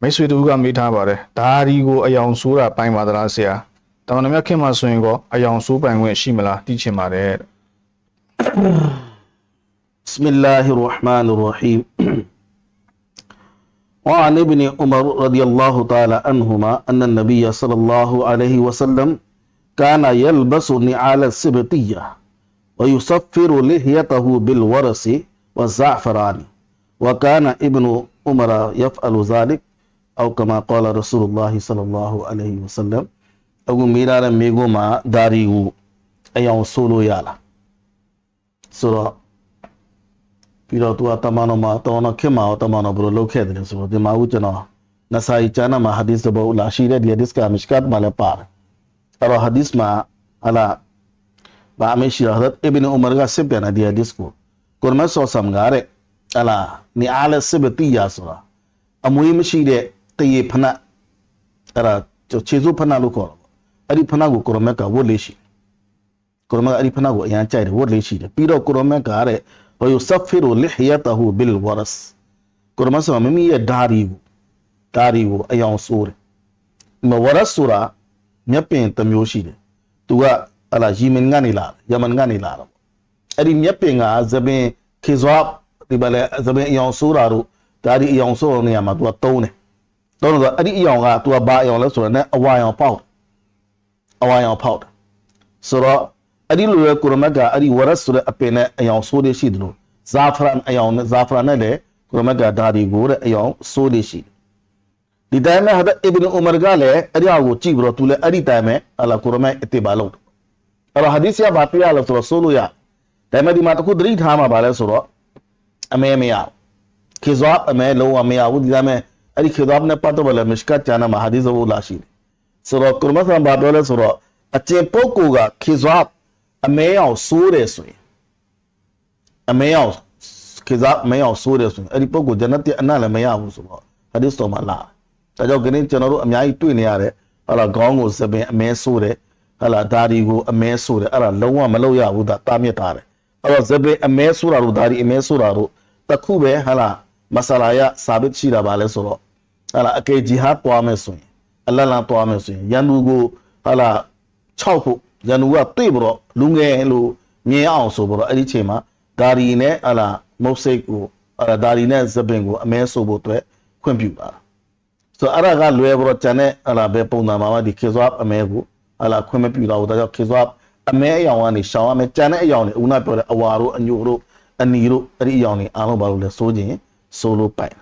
မိတ်ဆွေတူကမေးထားပါတယ်ဒါဒီကိုအယောင်ဆိုးတာပိုင်ပါသလားဆရာတမန်တော်မြတ်ခင်မှာဆိုရင်ကောအယောင်ဆိုးပိုင်ခွင့်ရှိမလားသိချင်ပါတယ်တဲ့ بسم الله الرحمن الرحيم وعن ابن عمر رضي الله تعالى عنهما أن النبي صلى الله عليه وسلم كان يلبس نعال السبتية ويصفر لحيته بالورس والزعفران وكان ابن عمر يفعل ذلك အောက်ကမာကောလာရဆူလလာဟီဆလလာဟူအလိုင်ဝဆလမ်အခုမိရတဲ့မိကိုမှဒါရီကိုအယောင်ဆိုးလို့ရလားဆိုတော့ပြီးတော့သူကတမန်တော်မှာတော်တော်ခင်မှာတော့တမန်တော်ဘယ်လိုလုပ်ခဲ့တယ်ဆိုတော့ဒီမှာဦးကျွန်တော်နဆိုင်ကျမ်းမှာဟာဒီသ်ဘောလာရှိတဲ့ဒီဟာဒီသ်ကမစ်ကတ်မှာလည်းပါတယ်အဲ့တော့ဟာဒီသ်မှာအလားဘာမရှိရဟဒ်အီဘင်ဥမာကစစ်ပြန်တဲ့ဒီဟာဒီသ်ကိုကုရ်မတ်ဆောဆမ်ကရဲအလားနီအာလစစ်ဘတီယာဆိုတာအမွေးမရှိတဲ့ တရေဖနာအဲ့ဒါခြေစုပ်ဖနာလို့ခေါ်တာပေါ့အဲ့ဒီဖနာကိုကိုရမက်ကဝတ်လေးရှိကိုရမက်ကအဲ့ဒီဖနာကိုအရန်ကြိုက်တယ်ဝတ်လေးရှိတယ်ပြီးတော့ကိုရမက်ကတဲ့ဝယုဆဖီရူလဟယတဟူဘီလ်ဝရစ်ကိုရမက်ဆိုမိမိရဲ့ဓာရီကိုဓာရီကိုအယောင်ဆိုးတယ်မဝရစ်ဆိုတာမျက်ပင်တစ်မျိုးရှိတယ်သူကဟလာယီမင်ကနေလာယမန်ကနေလာတော့အဲ့ဒီမျက်ပင်ကသပင်ခေဇွားဒီဘက်လဲသပင်အယောင်ဆိုးတာတို့ဓာရီအယောင်ဆိုးတဲ့နေရာမှာသူကတုံးတယ် တုံးတော့အဲ့ဒီအယောင်ကသူကဘာအယောင်လဲဆိုတော့ ਨੇ အဝါယောင်ပေါက်အဝါယောင်ပေါက်ဆိုတော့အဲ့ဒီလိုရကုရမတ်ကအဲ့ဒီဝရတ်ဆိုတဲ့အပင်နဲ့အယောင်ဆိုးလေးရှိတယ်လို့ဇာဖရန်အယောင်နဲ့ဇာဖရန်နဲ့လည်းကုရမတ်ကဒါဒီကိုတဲ့အယောင်ဆိုးလေးရှိတယ်ဒီတိုင်းမဲ့ဟာဒအစ်ဘင်ဥမာကလည်းအဲ့ဒီအကိုကြည့်ပြီးတော့သူလည်းအဲ့ဒီတိုင်းမဲ့အလာကုရမတ်အစ်ဘာလို့အဲ့တော့ဟာဒီစ်ရဘာပြရလို့ဆိုတော့ဆိုးလို့ရဒါပေမဲ့ဒီမှာတခုသတိထားမှာပါလဲဆိုတော့အမဲမရခေဇွပ်အမဲလုံးဝမရဘူးဒီတိုင်းမဲ့ အဲ့ဒီခေဇွပ်နဲ့ပတ်သက်လို့မရှကတ်ကျမ်းမှာဟာဒီစ်ဘိုလာရှိတယ်ဆိုတော့ကုရမတ်ဆန်ဘာပြောလဲဆိုတော့အကျင့်ပုဂ္ဂိုလ်ကခေဇွပ်အမဲအောင်စိုးတယ်ဆိုရင်အမဲအောင်ခေစားအမဲအောင်စိုးတယ်ဆိုရင်အဲ့ဒီပုဂ္ဂိုလ်ဂျန်နတ်ရဲ့အနတ်လည်းမရဘူးဆိုတော့ဟာဒီစ်တော်မှာလာဒါကြောင့်ခင်းကျွန်တော်တို့အများကြီးတွေ့နေရတယ်ဟာလာခေါင်းကိုစပင်အမဲစိုးတယ်ဟာလာဒါဒီကိုအမဲစိုးတယ်အဲ့ဒါလုံးဝမလုပ်ရဘူးဒါတာမြစ်ထားတယ်အဲ့တော့စပင်အမဲစိုးတာတို့ဒါဒီအမဲစိုးတာတို့တခုပဲဟာလာမဆလာယစာဘစ်ရှိတာပါလဲဆိုတော့ ဟာလာအကေဂျီဟာတွားမယ်ဆိုရင်အလတ်လန်တွားမယ်ဆိုရင်ရန်သူကိုဟာလာ6ဖို့ရန်သူကသိပြီးတော့လူငယ်လို့မြင်အောင်ဆိုပြီးတော့အဲ့ဒီချိန်မှာဒါရီနဲ့အလားမုတ်စိတ်ကိုအလားဒါရီနဲ့ဇပင်ကိုအမဲဆိုဖို့အတွက်ခွင့်ပြုတာဆိုတော့အဲ့ဒါကလွယ်ပြီးတော့ဂျန်နဲ့အလားဘယ်ပုံစံမှာမှဒီခေဇွပ်အမဲကိုအလားခွင့်မပြုတော့ဘူးဒါကြောင့်ခေဇွပ်အမဲအယောင်ကနေရှောင်းရမယ်ဂျန်နဲ့အယောင်တွေဦးနာပြောတဲ့အဝါတို့အညိုတို့အနီတို့အဲ့ဒီအယောင်တွေအားလုံးဘာလို့လဲစိုးခြင်းစိုးလို့ပိုင်